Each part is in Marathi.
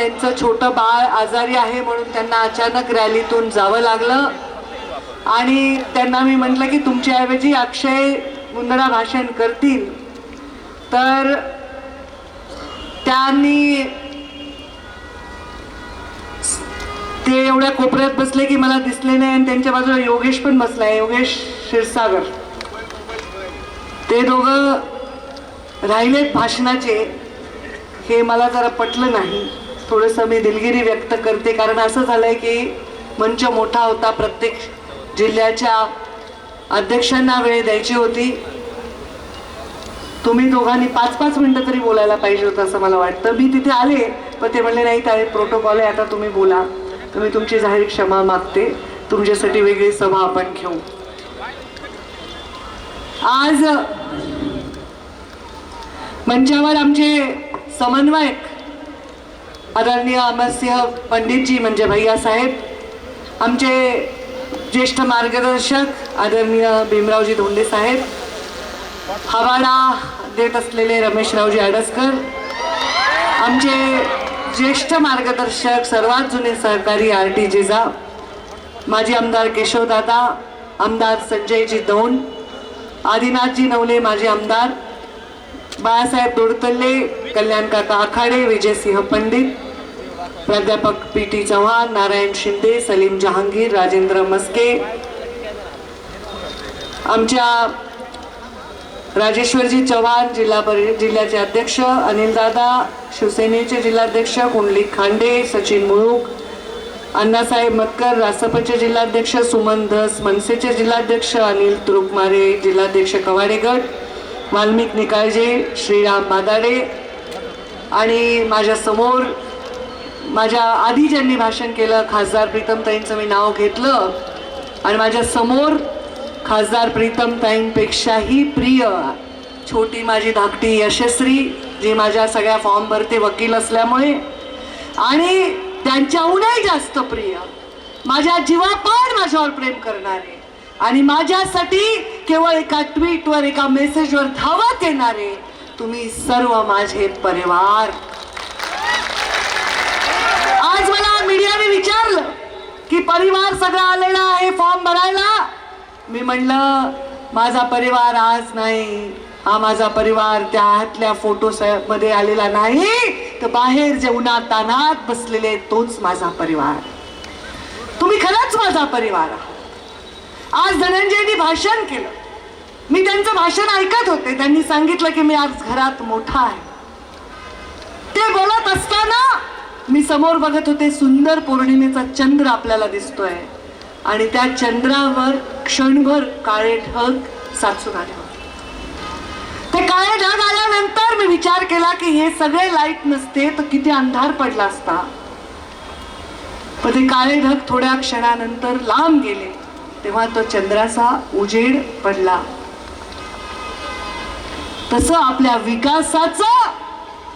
त्यांचं छोटं बाळ आजारी आहे म्हणून त्यांना अचानक रॅलीतून जावं लागलं. आणि त्यांना मी म्हटलं की तुमच्याऐवजी अक्षय मुंदडा भाषण करतील. तर त्यांनी ते एवढ्या कोपऱ्यात बसले की मला दिसले नाही आणि त्यांच्या बाजूला योगेश पण बसलाय योगेश क्षीरसागर. ते दोघं राहिलेत भाषणाचे. हे मला जरा पटलं नाही. थोडंसं मी दिलगिरी व्यक्त करते कारण असं झालंय की मंच मोठा होता प्रत्येक जिल्ह्याच्या अध्यक्षांना वेळ द्यायची होती. तुम्ही दोघांनी पाच पाच मिनिटं तरी बोलायला पाहिजे होतं असं मला वाटतं. मी तिथे आले पण ते म्हणले नाही काय प्रोटोकॉल आहे आता तुम्ही बोला. तर मी तुमची जाहीर क्षमा मागते. तुमच्यासाठी वेगळी सभा आपण घेऊ. आज मंचावर आमचे समन्वयक आदरणीय अमरसिंह पंडितजी म्हणजे भैया साहेब आमचे ज्येष्ठ मार्गदर्शक आदरणीय भीमरावजी धोंडे साहेब हवाला देत असलेले रमेशरावजी आडसकर आमचे ज्येष्ठ मार्गदर्शक सर्वात जुने सहकारी आर टी जेजा माजी आमदार केशवदादा आमदार संजयजी दौंड आदिनाथजी नवले माजी आमदार बाळासाहेब दोडतल्ले कल्याणकाका आखाडे विजयसिंह पंडित प्राध्यापक पी टी चव्हाण नारायण शिंदे सलीम जहांगीर राजेंद्र मस्के. आमच्या राजेश्वरजी चव्हाण जिल्हा परि जिल्ह्याचे अध्यक्ष अनिलदादा शिवसेनेचे जिल्हाध्यक्ष कुंडली खांडे सचिन मुळूक अण्णासाहेब मतकर रासपचे जिल्हाध्यक्ष सुमन धस मनसेचे जिल्हाध्यक्ष अनिल तुरुकमारे जिल्हाध्यक्ष कवाडेगट वाल्मिक निकाळजे श्रीराम मादाडे आणि माझ्यासमोर माझ्या आधी ज्यांनी भाषण केलं खासदार प्रीतमताईंचं मी नाव घेतलं आणि माझ्यासमोर खासदार प्रीतमताईंपेक्षाही प्रिय छोटी माझी धाकटी यशस्वी जी माझ्या सगळ्या फॉर्म भरते वकील असल्यामुळे आणि त्यांच्याहूनही जास्त प्रिय माझ्या जीवापाड माझ्यावर प्रेम करणारे आणि माझ्यासाठी केवळ एका ट्विटवर एका मेसेजवर धावत येणारे तुम्ही सर्व माझे परिवार आज मला मीडियाने विचारलं की परिवार सगळा आलेला आहे फॉर्म भरायला. मी म्हणलं माझा परिवार आज नाही. हा माझा परिवार त्या आतल्या फोटो मध्ये आलेला नाही. तर बाहेर जेवणात तानात बसलेले तोच माझा परिवार. तुम्ही खरंच माझा परिवार आहात. आज धनंजयनी भाषण केलं. मी त्यांचं भाषण ऐकत होते. त्यांनी सांगितलं की मी आज घरात मोठा आहे. ते बोलत असतात मी समोर बघत होते सुंदर पौर्णिमेचा चंद्र आपल्याला दिसतोय. आणि त्या चंद्रावर क्षणभर काळे ढग साचून आले होते. ते काळे ढग आल्यानंतर मी विचार केला की हे सगळे लाइट नसते तर किती अंधार पडला असता. पण ते काळे ढग थोड्या क्षणानंतर लांब गेले तेव्हा तो चंद्राचा उजेड पडला. तसं आपल्या विकासाचं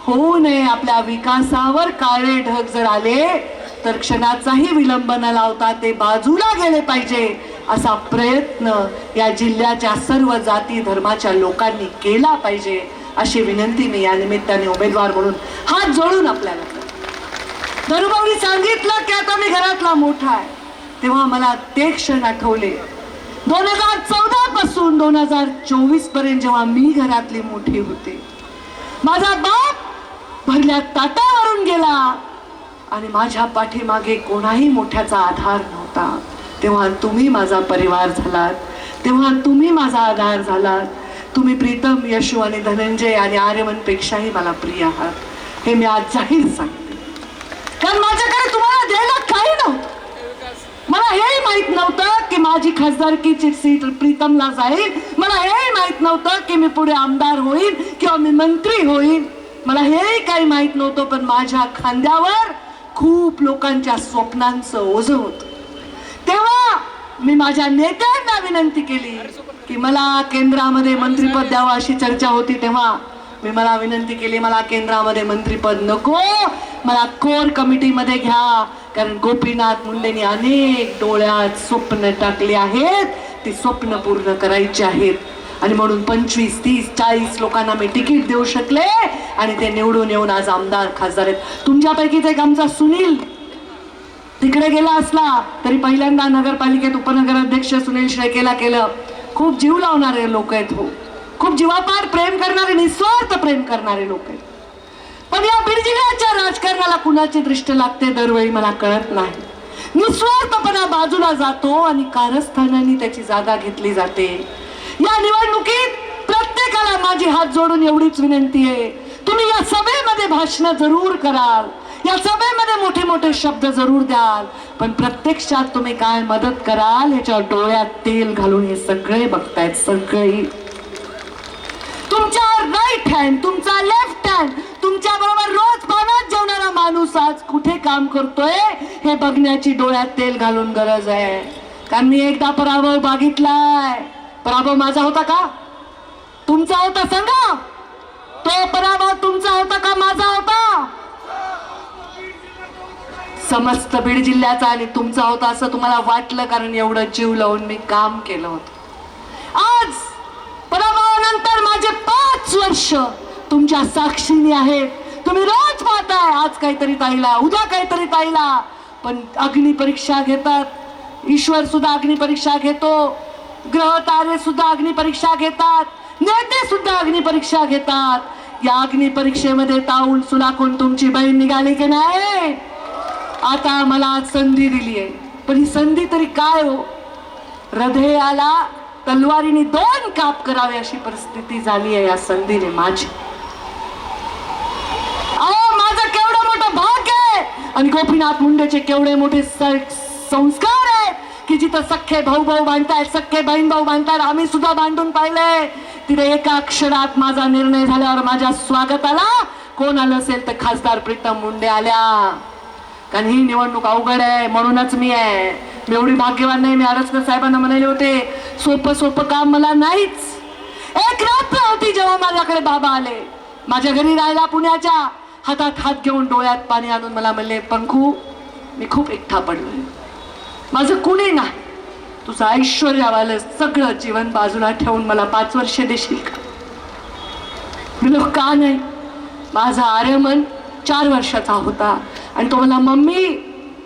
होऊ नये आपल्या विकासावर काळे ढग जर आले तर क्षणाचाही विलंब न लावता ते बाजूला गेले पाहिजे असा प्रयत्न या जिल्ह्याच्या सर्व जाती धर्माच्या लोकांनी केला पाहिजे अशी विनंती मी या निमित्ताने उमेदवार म्हणून हात जोडून आपल्याला धनुभाऊनी सांगितलं की आता मी घरातला मोठा आहे. तेव्हा मला ते क्षण आठवले. दोन हजार चौदा पासून दोन हजार चोवीसपर्यंत जेव्हा मी घरातली मोठी होते माझा बाप भरल्या ताटावरून गेला. आणि माझ्या पाठीमागे कोणाही मोठ्याचा आधार नव्हता. तेव्हा तुम्ही माझा परिवार झालात. तेव्हा तुम्ही माझा आधार झालात. तुम्ही प्रीतम यशू आणि धनंजय आणि आर्यमनपेक्षाही मला प्रिय आहात. हे मी आज जाहीर सांगते. कारण माझ्याकडे तुम्हाला द्यायला काही नव्हतं. मला हेही माहीत नव्हतं की माझी खासदारकीची सीट प्रीतमला जाईल. मला हेही माहीत नव्हतं की मी पुढे आमदार होईल किंवा मी मंत्री होईल मला हेही काही माहीत नव्हतं पण माझ्या खांद्यावर खूप लोकांच्या स्वप्नांचं ओझ होत. तेव्हा मी माझ्या नेत्यांना विनंती केली की मला केंद्रामध्ये मंत्रीपद द्यावं अशी चर्चा होती तेव्हा. मी मला विनंती केली मला केंद्रामध्ये मंत्रीपद नको मला कोर कमिटीमध्ये घ्या. कारण गोपीनाथ मुंडेंनी अनेक डोळ्यात स्वप्न टाकले आहेत ती स्वप्न पूर्ण करायची आहेत. आणि म्हणून पंचवीस तीस चाळीस लोकांना मी तिकीट देऊ शकले आणि ते निवडून येऊन आज आमदार खासदार आहेत. तुमच्यापैकीच एक आमचा सुनील तिकडे गेला असला तरी पहिल्यांदा नगरपालिकेत उपनगराध्यक्ष सुनील श्रेकेला केलं. खूप जीव लावणारे लोक आहेत हो. खूप जीवापार प्रेम करणारे निस्वार्थ प्रेम करणारे लोक आहेत. पण या बीड जिल्ह्याच्या राजकारणाला कुणाची दृष्ट लागते दरवेळी मला कळत नाही. निस्वार्थपणा बाजूला जातो आणि कारस्थानाने त्याची जागा घेतली जाते. या निवडणुकीत प्रत्येकाला माझी हात जोडून एवढीच विनंती आहे. तुम्ही या सभेमध्ये भाषण जरूर कराल. या सभेमध्ये मोठे मोठे शब्द जरूर द्याल. पण प्रत्यक्षात तुम्ही काय मदत कराल ह्याच्या डोळ्यात तेल घालून हे सगळे बघतायत सगळे. तुमच्या राईट हँड तुमचा लेफ्ट हँड तुमच्या बरोबर रोज पाण्यात जेवणारा माणूस आज कुठे काम करतोय हे बघण्याची डोळ्यात तेल घालून गरज आहे. कारण मी एकदा पराभव बघितलाय. पराभव माझा होता का? तुमचा होता सांगा तो पराभव तुमचा होता का माझा होता? समस्त बीड जिल्ह्याचा आणि तुमचा होता असं तुम्हाला वाटलं? कारण एवढं जीव लावून मी काम केलं होतं. आज पराभवानंतर माझे पाच वर्ष तुमच्या साक्षीने आहेत तुम्ही रोज पाहताय आज काहीतरी ताईला उद्या काहीतरी ताईला. पण अग्निपरीक्षा घेतात. ईश्वर सुद्धा अग्निपरीक्षा घेतो. ग्रह तारे सुद्धा अग्निपरीक्षा घेतात नेते सुद्धा अग्नी परीक्षा घेतात. या अग्नी परीक्षेमध्ये सुलाखून तुमची बहीण निघाली की नाही? आता मला आज संधी दिली आहे. पण ही संधी तरी काय हो? हृदयाला तलवारीने दोन काप करावे अशी परिस्थिती झाली आहे या संधीने माझी. अहो माझं केवढं मोठं भाग्य आहे! आणि गोपीनाथ मुंडेचे केवढे मोठे संस्कार आहेत की जिथं सख्खे भाऊ भाऊ बांधतायत सख्खे बहीण भाऊ बांधतायत आम्ही सुद्धा बांधून पाहिले. तिथे एका अक्षरात माझा निर्णय झाल्यावर माझ्या स्वागताला कोण आलं असेल तर खासदार प्रीतम मुंडे आल्या. कारण ही निवडणूक अवघड आहे म्हणूनच मी आहे. मी एवढी भाग्यवान नाही मी आरसकर साहेबांना म्हणाले होते सोपं सोपं काम मला नाहीच. एक रात्र होती जेव्हा माझ्याकडे बाबा आले. माझ्या घरी राहायला पुण्याच्या हातात हात घेऊन डोळ्यात पाणी आणून मला म्हणले पंखू मी खूप एकटा पडलोय. माझं कुणी नाही तुझं ऐश्वर्यावालं सगळं जीवन बाजूला ठेवून मला पाच वर्ष देशील का? मी का नाही? माझा आर्यमन चार वर्षाचा होता आणि तो मला मम्मी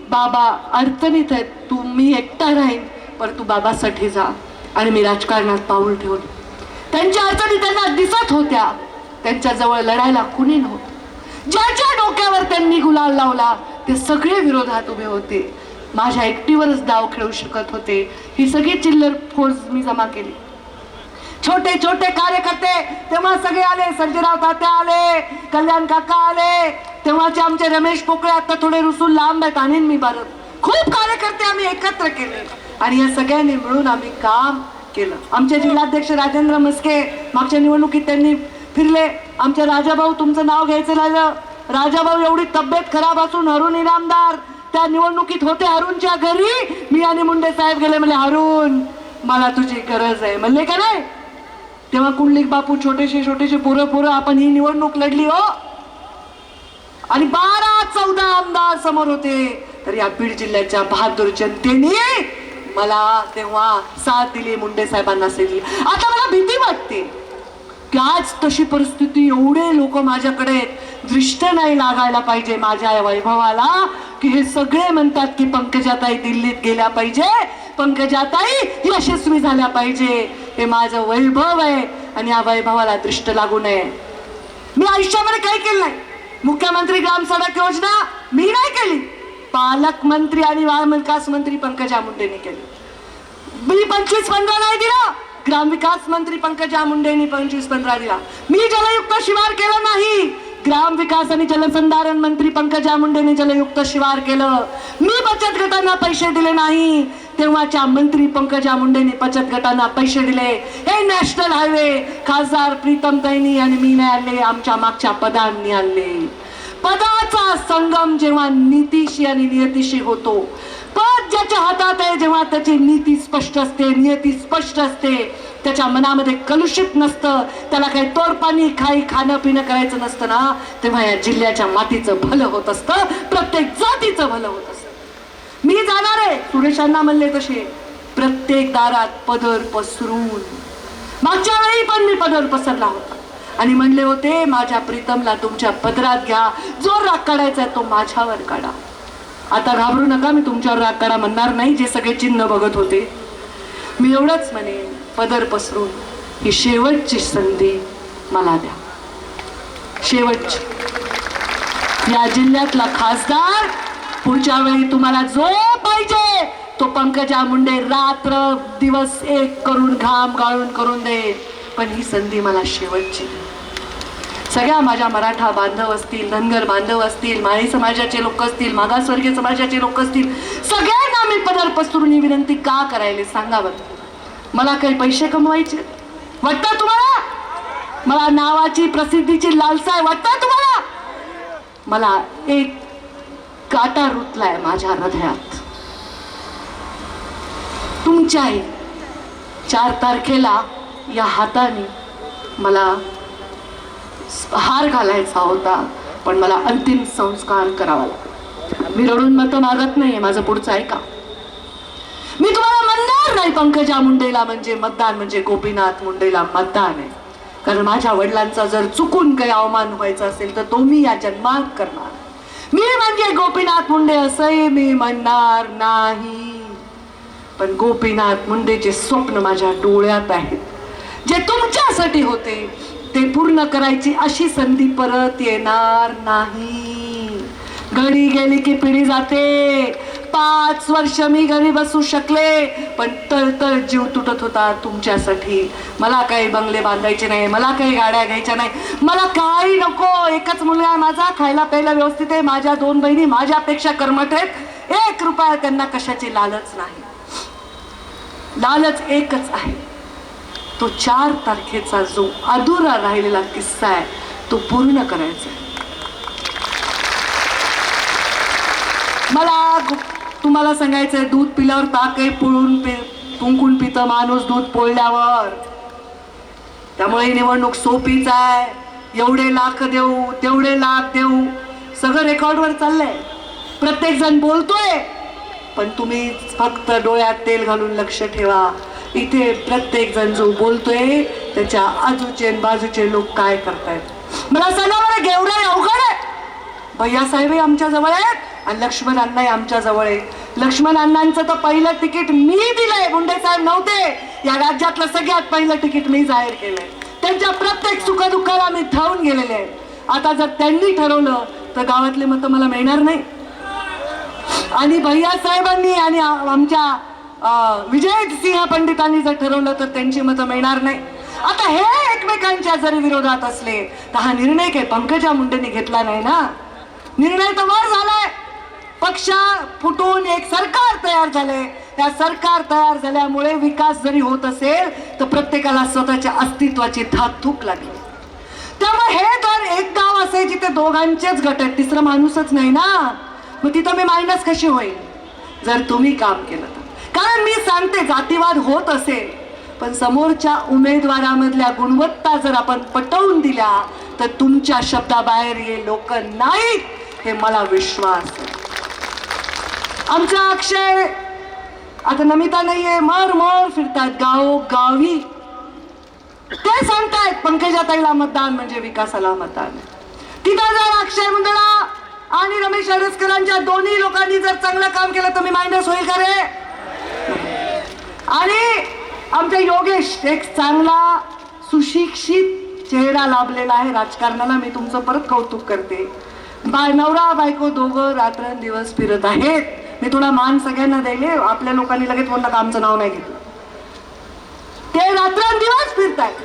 बाबा अडचणीत आहेत. तू मी एकटा राहीन पण तू बाबासाठी जा. आणि मी राजकारणात पाऊल ठेवलं. त्यांच्या अडचणी त्यांना दिसत होत्या. त्यांच्याजवळ लढायला कुणी नव्हतं. ज्याच्या डोक्यावर त्यांनी गुलाल लावला ते सगळे विरोधात उभे होते. माझ्या एकटीवरच डाव खेळू शकत होते. ही सगळी चिल्लर फोर्स मी जमा केली. छोटे छोटे कार्यकर्ते तेव्हा सगळे आले. संजयराव तात्या आले कल्याण काका आले. तेव्हाचे आमचे रमेश पोकळे आता थोडे रुसून लांब आहेत. आणीन मी भारत खूप कार्यकर्ते आम्ही एकत्र केले. आणि या सगळ्यांनी मिळून आम्ही काम केलं. आमचे जिल्हाध्यक्ष राजेंद्र मस्के मागच्या निवडणुकीत त्यांनी फिरले. आमचे राजाभाऊ तुमचं नाव घ्यायचं राहिलं राजाभाऊ एवढी तब्येत खराब असून हरून इनामदार. त्या निवडणुकीत होते अरुणच्या घरी. मी आणि मुंडे साहेब गेले म्हणले अरुण मला तुझी गरज आहे. म्हणले का नाही? तेव्हा कुंडलिक बापू छोटेसे छोटेसे पोरं पोरं आपण ही निवडणूक लढली हो. आणि बारा चौदा आमदार समोर होते. तर या बीड जिल्ह्याच्या बहादूर जनतेने मला तेव्हा साथ दिली मुंडे साहेबांना साथ दिली. आता मला भीती वाटते की आज तशी परिस्थिती एवढे लोक माझ्याकडे दृष्ट नाही लागायला पाहिजे माझ्या या वैभवाला. की हे सगळे म्हणतात की पंकजाताई दिल्लीत गेल्या पाहिजे. पंकजाताई यशस्वी झाल्या पाहिजे. हे माझं वैभव आहे आणि या वैभवाला दृष्ट लागू नये. मी आयुष्यामध्ये काही केलं नाही. मुख्यमंत्री ग्राम सडक योजना मी नाही केली. पालकमंत्री आणि विकास मंत्री पंकजा मुंडेने केली. मी पंचवीस पंधरा नाही दिला. ग्रामविकास मंत्री पंकजा मुंडेंनी पंचवीस पंधरा दिला. मी जलयुक्त शिवार केला नाही. ग्राम विकास आणि जलसंधारण मंत्री पंकजा मुंडेने जलयुक्त शिवार केलं. मी बचत गटांना पैसे दिले नाही. तेव्हाच्या मंत्री पंकजा मुंडेने बचत गटांना पैसे दिले. हे नॅशनल हायवे खासदार प्रीतम तैनी आणि मी नाही आणले आमच्या मागच्या पदांनी आणले. पदाचा संगम जेव्हा नीतीशी आणि नियतीशी होतो पद ज्याच्या हातात आहे जेव्हा त्याची नीती स्पष्ट असते नियती स्पष्ट असते त्याच्या मनामध्ये कलुषित नसतं. त्याला काही तोडपाणी खाई खाणं पिणं करायचं नसतं ना. तेव्हा या जिल्ह्याच्या मातीचं भलं होत असतं. प्रत्येक जातीचं भलं होत असतं. मी जाणार आहे. सुरेशांना म्हणले तसे. प्रत्येक दारात पदर पसरून. मागच्या वेळी पण मी पदर पसरला होता. आणि म्हणले होते माझ्या प्रीतमला तुमच्या पदरात घ्या. जो राग काढायचा आहे तो माझ्यावर काढा. आता घाबरू नका मी तुमच्यावर राग काढा म्हणणार नाही जे सगळे चिन्ह बघत होते. मी एवढंच म्हणेन. पदर पसरून ही शेवटची संधी मला द्या. शेवटची. या जिल्ह्यातला खासदार पुढच्या वेळी तुम्हाला जो पाहिजे तो पंकजा मुंडे रात्र दिवस एक करून घाम गाळून करून दे. पण ही संधी मला शेवटची सगळ्या माझ्या मराठा बांधव असतील धनगर बांधव असतील माळी समाजाचे लोक असतील मागासवर्गीय समाजाचे लोक असतील सगळ्यांना मी पदर पसरून ही विनंती का करायला सांगा बरं मला काही पैसे कमवायचे? वाटतं तुम्हाला? मला नावाची प्रसिद्धीची लालसा आहे. वाटतं तुम्हाला? मला एक काटा रुतलाय माझ्या हृदयात. तुमच्याही चार तारखेला या हाताने मला हार घालायचा होता पण मला अंतिम संस्कार करावा लागला. मी रडून मत मागत नाहीये माझं पुढचं ऐका. मी तुम्हाला नाही पंकजा मुंडेला म्हणजे मतदान म्हणजे गोपीनाथ मुंडेला मतदान आहे. कारण माझ्या वडिलांचा जर चुकून काही अवमान व्हायचा असेल तर तो मी या जन्मात करणार. मी म्हणजे गोपीनाथ मुंडे असंही मी म्हणणार नाही. पण गोपीनाथ मुंडेचे स्वप्न माझ्या डोळ्यात आहेत. जे तुमच्यासाठी होते ते पूर्ण करायची अशी संधी परत येणार नाही. घडी गेली की पिढी जाते. पाच वर्ष मी घरी बसू शकले पण तळतळ जीव तुटत होता तुमच्यासाठी. मला काही बंगले बांधायचे नाही मला काही गाड्या घ्यायच्या नाही. मला काही नको एकच मुलगा माझा खायला प्यायला व्यवस्थित आहे. माझ्या दोन बहिणी माझ्यापेक्षा कर्मठ आहेत. एक रुपया त्यांना कशाची लालच नाही. लालच एकच आहे. तो चार तारखेचा जो अधुरा राहिलेला किस्सा आहे तो पूर्ण करायचा आहे. मला तुम्हाला सांगायचंय दूध पिल्यावर ताकही पुळून पि कुंकून पितं माणूस दूध पोळल्यावर. त्यामुळे ही निवडणूक सोपीच आहे. एवढे लाख देऊ तेवढे लाख देऊ. सगळं रेकॉर्डवर चाललंय. प्रत्येक जण बोलतोय पण तुम्ही फक्त डोळ्यात तेल घालून लक्ष ठेवा. इथे प्रत्येक जण जो बोलतोय त्याच्या आजूचे बाजूचे लोक काय करतायत? मला सांगा बरं गेवराई भैया साहेबही आमच्या जवळ आहेत. आणि लक्ष्मण अण्णाही आमच्या जवळ आहे लक्ष्मण अण्णांचं तर पहिलं तिकीट मी दिलंय. मुंडे साहेब नव्हते. या राज्यातलं सगळ्यात पहिलं तिकीट मी जाहीर केलंय. त्यांच्या प्रत्येक सुखदुःखाला मी धावून गेलेले आहे. आता जर त्यांनी ठरवलं तर गावातले मतं मला मिळणार नाही. आणि भैया साहेबांनी आणि आमच्या विजय सिंह पंडितांनी जर ठरवलं तर त्यांची मतं मिळणार नाही. आता हे एकमेकांच्या जरी विरोधात असले तर हा निर्णय काही पंकजा मुंडेंनी घेतला नाही ना? निर्णय तर वर झालाय. पक्ष फुटून एक सरकार तयार झालंय. त्या सरकार तयार झाल्यामुळे विकास जरी होत असेल तर प्रत्येकाला स्वतःच्या अस्तित्वाची धाकधूक लागली. त्यामुळे हे तर एक गाव असे जिथे दोघांचेच गट आहेत तिसरा माणूसच नाही ना? मग तिथं मी मायनस कशी होईल? जर तुम्ही काम केलं तर. कारण मी सांगते जातीवाद होत असेल पण समोरच्या उमेदवारामधल्या गुणवत्ता जर आपण पटवून दिल्या तर तुमच्या शब्दाबाहेर हे लोक नाहीत. हे मला विश्वास आहे. आमचा अक्षय आता नमिता नाहीये मर मर फिरतात गाव गावी. ते सांगतायत पंकजाताईला मतदान म्हणजे विकासाला मतदान. तिथं जर अक्षय मंडळा आणि रमेश अरसकरांच्या दोन्ही लोकांनी जर चांगलं काम केलं तर मी मायनस होईल का रे? आणि आमचा योगेश एक चांगला सुशिक्षित चेहरा लाभलेला आहे. राजकारणाला मी तुमचं परत कौतुक करते. बाय नवरा बायको दोघं रात्रंदिवस फिरत आहेत. मी थोडा मान सगळ्यांना द्यायले आपल्या लोकांनी लगेच म्हणलं का आमचं नाव नाही घेतलं. ते रात्रंदिवस फिरतायत.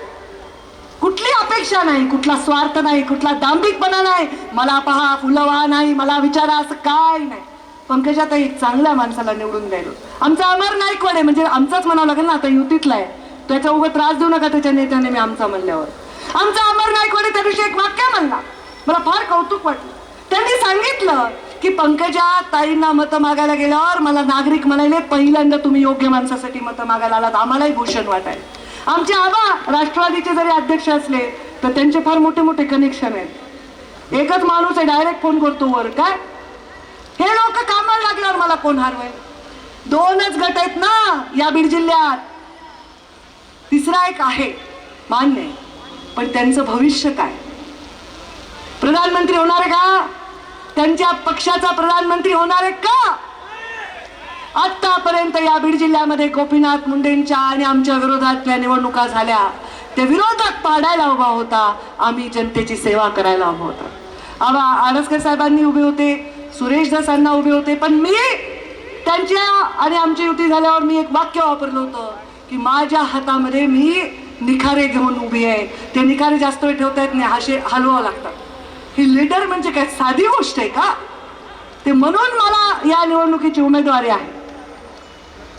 कुठली अपेक्षा नाही कुठला स्वार्थ नाही कुठला दांभिकपणा नाही. मला पहा फुलवा नाही मला विचारा असं काय नाही. पंकजात एक चांगल्या माणसाला निवडून द्यायलो. आमचा अमर नाईकवाडे म्हणजे आमचाच म्हणावं लागेल ना आता युतीतला आहे. त्याच्या उभं त्रास देऊ नका त्याच्या नेत्याने मी आमचा म्हणल्यावर. आमचा अमर नाईकवाडे त्या दिवशी एक वाक्य म्हणला. मला फार कौतुक वाटलं. त्यांनी सांगितलं की पंकजा ताईंना मतं मागायला गेल्यावर मला नागरिक म्हणाले पहिल्यांदा तुम्ही योग्य माणसासाठी मतं मागायला आलात. आम्हालाही भूषण वाटाय आमचे आबा राष्ट्रवादीचे जरी अध्यक्ष असले तर त्यांचे फार मोठे मोठे कनेक्शन आहेत. एकच माणूस आहे डायरेक्ट फोन करतो वर. काय? हे लोक कामाला लागल्यावर मला कोण हरवाय दोनच गट आहेत ना या बीड जिल्ह्यात. तिसरा एक आहे मान्य पण त्यांचं भविष्य काय? प्रधानमंत्री होणार आहे का? त्यांच्या पक्षाचा प्रधानमंत्री होणार आहे का? आतापर्यंत या बीड जिल्ह्यामध्ये गोपीनाथ मुंडेंच्या आणि आमच्या विरोधातल्या निवडणुका झाल्या. ते विरोधक पाडायला उभा होता. आम्ही जनतेची सेवा करायला उभा होता. आबा आडसकर साहेबांनी उभे होते सुरेश दसांना उभे होते पण मी त्यांच्या आणि आमची युती झाल्यावर मी एक वाक्य वापरलं होतं की माझ्या हातामध्ये मी निखारे घेऊन उभी आहे. ते निखारे जास्त वेळ ठेवता येत नाही हाशे हलवावं लागतात. ही लीडर म्हणजे काय? साधी गोष्ट आहे का? ते म्हणून मला या निवडणुकीची उमेदवारी आहे.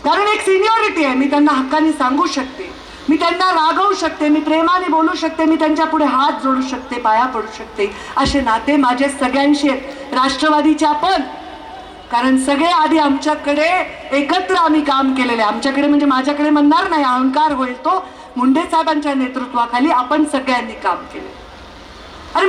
कारण एक सिनियॉरिटी आहे. मी त्यांना हक्काने सांगू शकते. मी त्यांना रागवू शकते. मी प्रेमाने बोलू शकते. मी त्यांच्या पुढे हात जोडू शकते पाया पडू शकते. असे नाते माझे सगळ्यांशी आहेत. राष्ट्रवादीच्या पण. कारण सगळे आधी आमच्याकडे एकत्र आम्ही काम केलेले आहे. आमच्याकडे म्हणजे माझ्याकडे म्हणणार नाही. अहंकार होईल तो. मुंडे साहेबांच्या नेतृत्वाखाली आपण सगळ्यांनी काम केले. अरे